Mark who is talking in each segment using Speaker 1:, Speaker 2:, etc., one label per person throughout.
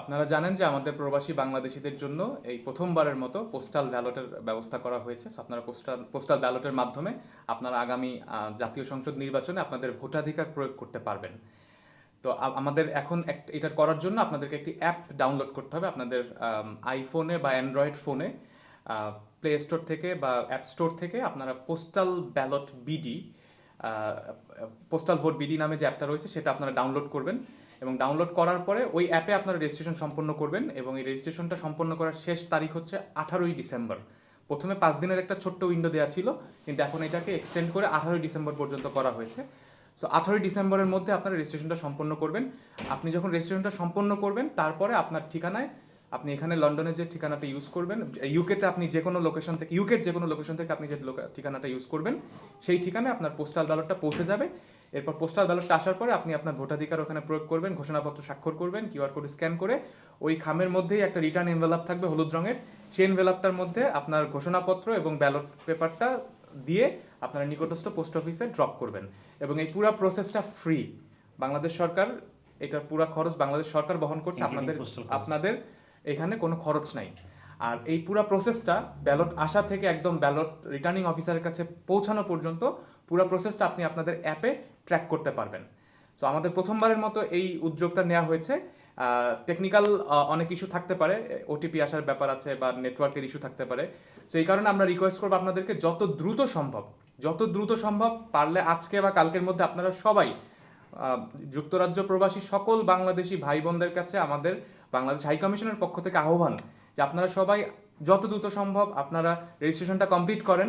Speaker 1: আপনারা জানেন যে আমাদের প্রবাসী বাংলাদেশিদের জন্য এই প্রথমবারের মতো পোস্টাল ব্যালটের ব্যবস্থা করা হয়েছে। আপনারা পোস্টাল পোস্টাল ব্যালটের মাধ্যমে আপনারা আগামী জাতীয় সংসদ নির্বাচনে আপনাদের ভোটাধিকার প্রয়োগ করতে পারবেন। তো আমাদের এখন এটা করার জন্য আপনাদেরকে একটি অ্যাপ ডাউনলোড করতে হবে। আপনাদের আইফোনে বা অ্যান্ড্রয়েড ফোনে প্লে স্টোর থেকে বা অ্যাপ স্টোর থেকে আপনারা postal ballot BD postal vote BD নামে যে অ্যাপটা রয়েছে, সেটা আপনারা ডাউনলোড করবেন। এবং ডাউনলোড করার পরে ওই অ্যাপে আপনারা রেজিস্ট্রেশন সম্পন্ন করবেন এবং এই রেজিস্ট্রেশনটা সম্পন্ন করার শেষ তারিখ হচ্ছে আঠারোই ডিসেম্বর। প্রথমে পাঁচ দিনের একটা ছোট্ট উইন্ডো দেওয়া ছিল, কিন্তু এখন এটাকে এক্সটেন্ড করে আঠারোই ডিসেম্বর পর্যন্ত করা হয়েছে। সো আঠারোই ডিসেম্বরের মধ্যে আপনারা রেজিস্ট্রেশনটা সম্পন্ন করবেন। আপনি যখন রেজিস্ট্রেশনটা সম্পন্ন করবেন, তারপরে আপনার ঠিকানায় আপনি এখানে লন্ডনের যে ঠিকানাটা ইউজ করবেন ইউকেতে আপনি যে কোনো লোকেশন থেকে ইউকের যে কোনো লোকেশন থেকে আপনি যে ঠিকানাটা ইউজ করবেন সেই ঠিকানায় আপনার পোস্টাল ব্যালটটা পৌঁছে যাবে। এরপর পোস্টাল ব্যালটটা আসার পরে আপনি আপনার ভোটাধিকার ওখানে প্রয়োগ করবেন ঘোষণাপত্র স্বাক্ষর করবেন কিউআর কোড স্ক্যান করে। ওই খামের মধ্যেই একটা রিটার্ন এনভেলাপ থাকবে হলুদ রঙের। সেই এনভেলাপটার মধ্যে আপনার ঘোষণাপত্র এবং ব্যালট পেপারটা দিয়ে আপনারা নিকটস্থ পোস্ট অফিসে ড্রপ করবেন। এবং এই পুরো প্রসেসটা ফ্রি বাংলাদেশ সরকার এটার পুরো খরচ বাংলাদেশ সরকার বহন করছে। আপনাদের আপনাদের এখানে কোনো খরচ নাই। আর এই পুরো প্রসেসটা ব্যালট আসা থেকে একদম ব্যালট রিটার্নিং অফিসারের কাছে পৌঁছানো পর্যন্ত পুরো প্রসেসটা আপনি আপনাদের অ্যাপে ট্র্যাক করতে পারবেন। সো আমাদের প্রথমবারের মতো এই উদ্যোগটা নেওয়া হয়েছে। টেকনিক্যাল অনেক ইস্যু থাকতে পারে। ওটিপি আসার ব্যাপার আছে বা নেটওয়ার্কের ইস্যু থাকতে পারে। সো এই কারণে আমরা রিকোয়েস্ট করব আপনাদেরকে যত দ্রুত সম্ভব, যত দ্রুত সম্ভব পারলে আজকে বা কালকের মধ্যে আপনারা সবাই যুক্তরাজ্য প্রবাসী সকল বাংলাদেশি ভাই বোনদের কাছে আমাদের বাংলাদেশ হাই কমিশনের পক্ষ থেকে আহ্বান যে আপনারা সবাই যত দ্রুত সম্ভব আপনারা রেজিস্ট্রেশনটা কমপ্লিট করেন।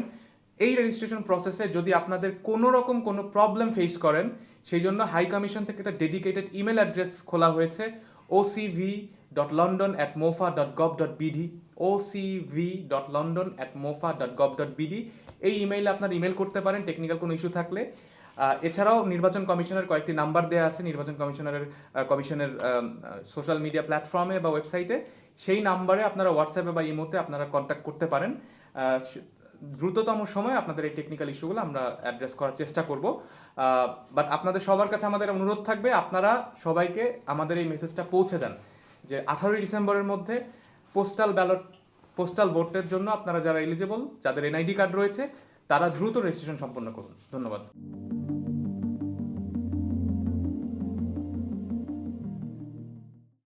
Speaker 1: এই রেজিস্ট্রেশন প্রসেসে যদি আপনাদের কোনো রকম কোনো প্রবলেম ফেস করেন, সেই জন্য হাই কমিশন থেকে একটা ডেডিকেটেড ইমেল অ্যাড্রেস খোলা হয়েছে OCV dot London at MOFA dot gov dot BD OCV dot London at MOFA dot gov dot BD এই ইমেইলে আপনার ইমেল করতে পারেন টেকনিক্যাল কোনো ইস্যু থাকলে। এছাড়াও নির্বাচন কমিশনের কয়েকটি নাম্বার দেওয়া আছে, নির্বাচন কমিশনারের কমিশনের সোশ্যাল মিডিয়া প্ল্যাটফর্মে বা ওয়েবসাইটে সেই নাম্বারে আপনারা হোয়াটসঅ্যাপে বা ইমোতে আপনারা কন্ট্যাক্ট করতে পারেন। দ্রুততম সময় আপনাদের এই টেকনিক্যাল ইস্যুগুলো আমরা অ্যাড্রেস করার চেষ্টা করব। বাট আপনাদের সবার কাছে আমাদের অনুরোধ থাকবে, আপনারা সবাইকে আমাদের এই মেসেজটা পৌঁছে দেন। যে আঠারোই ডিসেম্বরের মধ্যে পোস্টাল ব্যালট পোস্টাল ভোটের জন্য আপনারা যারা এলিজিবল যাদের এনআইডি কার্ড রয়েছে তারা দ্রুত রেজিস্ট্রেশন সম্পন্ন করুন। ধন্যবাদ।